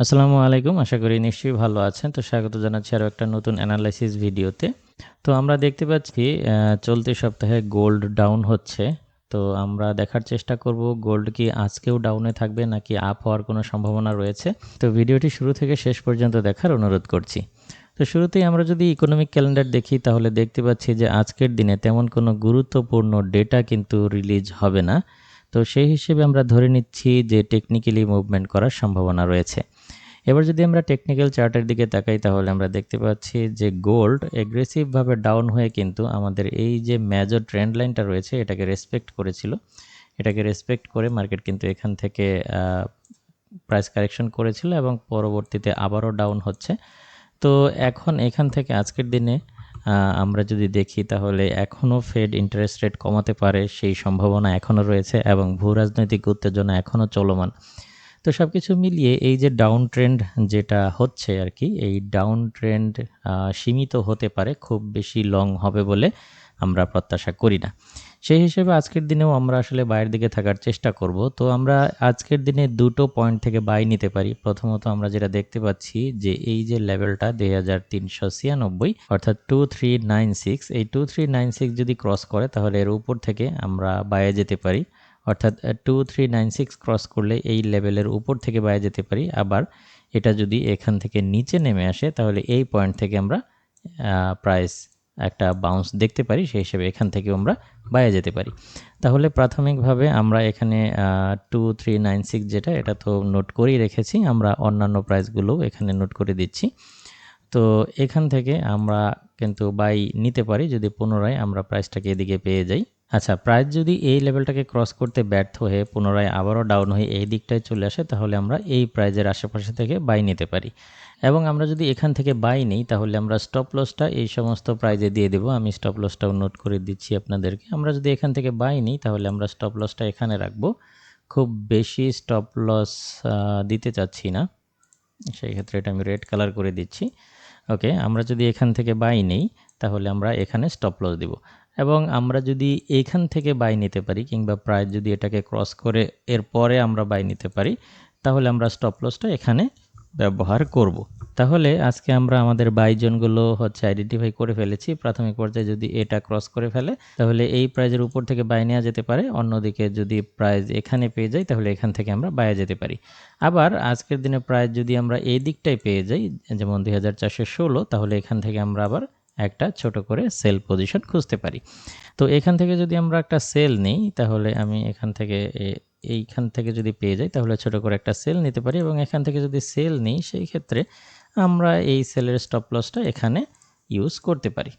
আসসালামু আলাইকুম, আশা করি নিশ্চয়ই ভালো আছেন। তো স্বাগত জানাচ্ছি আরও একটা নতুন অ্যানালাইসিস ভিডিওতে। তো আমরা দেখতে পাচ্ছি চলতি সপ্তাহে গোল্ড ডাউন হচ্ছে। তো আমরা দেখার চেষ্টা করব গোল্ড কি আজকেও ডাউনে থাকবে নাকি আপ হওয়ার কোনো সম্ভাবনা রয়েছে। তো ভিডিওটি শুরু থেকে শেষ পর্যন্ত দেখার অনুরোধ করছি। তো শুরুতেই আমরা যদি ইকোনমিক ক্যালেন্ডার দেখি, তাহলে দেখতে পাচ্ছি যে আজকের দিনে তেমন কোনো গুরুত্বপূর্ণ ডেটা কিন্তু রিলিজ হবে না। তো সেই হিসেবে আমরা ধরে নিচ্ছি যে টেকনিক্যালি মুভমেন্ট করার সম্ভাবনা রয়েছে। এবার যদি আমরা টেকনিক্যাল চার্টের দিকে তাকাই, তাহলে আমরা দেখতে পাচ্ছি যে গোল্ড এগ্রেসিভভাবে ডাউন হয়ে কিন্তু আমাদের এই যে মেজর ট্রেন্ড লাইনটা রয়েছে, এটাকে রেসপেক্ট করেছিল। এটাকে রেসপেক্ট করে মার্কেট কিন্তু এখান থেকে প্রাইস কারেকশন করেছিল এবং পরবর্তীতে আবারও ডাউন হচ্ছে। তো এখন এখান থেকে আজকের দিনে আমরা যদি দেখি, তাহলে এখনও ফেড ইন্টারেস্ট রেট কমাতে পারে, সেই সম্ভাবনা এখনও রয়েছে এবং ভূ রাজনৈতিক উত্তেজনা এখনও চলমান। তো সব কিছু মিলিয়ে এই যে ডাউন ট্রেন্ড যেটা হচ্ছে আর কি এই ডাউন ট্রেন্ড সীমিত হতে পারে, খুব বেশি লং হবে বলে আমরা প্রত্যাশা করি না। সেই হিসেবে আজকের দিনেও আমরা আসলে বাইরের দিকে থাকার চেষ্টা করব। তো আমরা আজকের দিনে দুটো পয়েন্ট থেকে বাই নিতে পারি। প্রথমত আমরা যেটা দেখতে পাচ্ছি যে এই যে লেভেলটা দুই হাজার তিনশো ছিয়ানব্বই, অর্থাৎ টু থ্রি নাইন সিক্স এই টু থ্রি নাইন সিক্স যদি ক্রস করে তাহলে এর উপর থেকে আমরা বাইরে যেতে পারি। অর্থাৎ two three nine six cross করলে এই লেভেলের উপর থেকে বাইরে যেতে পারি। আবার এটা যদি এখান থেকে নিচে নেমে আসে, তাহলে এই পয়েন্ট থেকে আমরা প্রাইস একটা বাউন্স দেখতে পারি। সেই হিসেবে এখান থেকেও আমরা বাইরে যেতে পারি। তাহলে প্রাথমিকভাবে আমরা এখানে টু থ্রি নাইন সিক্স যেটা, এটা তো নোট করেই রেখেছি। আমরা অন্যান্য প্রাইসগুলোও এখানে নোট করে দিচ্ছি। তো এখান থেকে আমরা কিন্তু বাই নিতে পারি। যদি পুনরায় আমরা প্রাইসটাকে এদিকে পেয়ে যাই। আচ্ছা প্রাইস যদি এই লেভেলটাকে ক্রস করতে ব্যর্থ হয়ে পুনরায় আবারও ডাউন হয়ে এই দিকটায় চলে আসে, তাহলে আমরা এই প্রাইজের আশেপাশে থেকে বাই নিতে পারি। এবং আমরা যদি এখান থেকে বাই নিই, তাহলে আমরা স্টপ লসটা এই সমস্ত প্রাইজে দিয়ে দেবো। আমি স্টপ লসটাও নোট করে দিচ্ছি আপনাদেরকে। আমরা যদি এখান থেকে বাই নিই, তাহলে আমরা স্টপ লসটা এখানে রাখব। খুব বেশি স্টপ লস দিতে চাচ্ছি না। সেই ক্ষেত্রে এটা আমি রেড কালার করে দিচ্ছি। ওকে আমরা যদি এখান থেকে বাই নিই, তাহলে আমরা এখানে স্টপ লস দিব। এবং আমরা যদি এখান থেকে বাই নিতে পারি কিংবা প্রায় যদি এটাকে ক্রস করে এরপরে আমরা বাই নিতে পারি, তাহলে আমরা স্টপ লসটা এখানে ব্যবহার করব। তাহলে আজকে আমরা আমাদের বাইজনগুলো হচ্ছে আইডেন্টিফাই করে ফেলেছি। প্রাথমিক পর্যায়ে যদি এটা ক্রস করে ফেলে, তাহলে এই প্রাইজের উপর থেকে বাই নেওয়া যেতে পারে। অন্যদিকে যদি প্রাইজ এখানে পেয়ে যাই, তাহলে এখান থেকে আমরা বাইরে যেতে পারি। আবার আজকের দিনে প্রাইজ যদি আমরা এই দিকটাই পেয়ে যাই, যেমন দুই হাজার চারশো ষোলো, তাহলে এখান থেকে আমরা আবার একটা ছোট করে সেল পজিশন খুঁজতে পারি। তো এখান থেকে যদি আমরা একটা সেল নিই, তাহলে আমি এখান থেকে এইখান থেকে যদি পেয়ে যাই, তাহলে ছোট করে একটা সেল নিতে পারি এবং এখান থেকে যদি সেল নিই, সেই ক্ষেত্রে আমরা এই সেলের স্টপ লসটা এখানে ইউজ করতে পারি।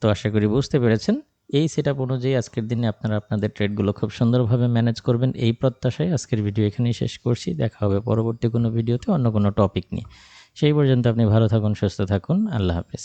তো আশা করি বুঝতে পেরেছেন। এই সেট আপ অনুযায়ী আজকের দিনে আপনারা আপনাদের ট্রেডগুলো খুব সুন্দরভাবে ম্যানেজ করবেন। এই প্রত্যাশায় আজকের ভিডিও এখানেই শেষ করছি। দেখা হবে পরবর্তী কোনো ভিডিওতে অন্য কোনো টপিক নিয়ে। সেই পর্যন্ত আপনি ভালো থাকুন, সুস্থ থাকুন। আল্লাহ হাফেজ।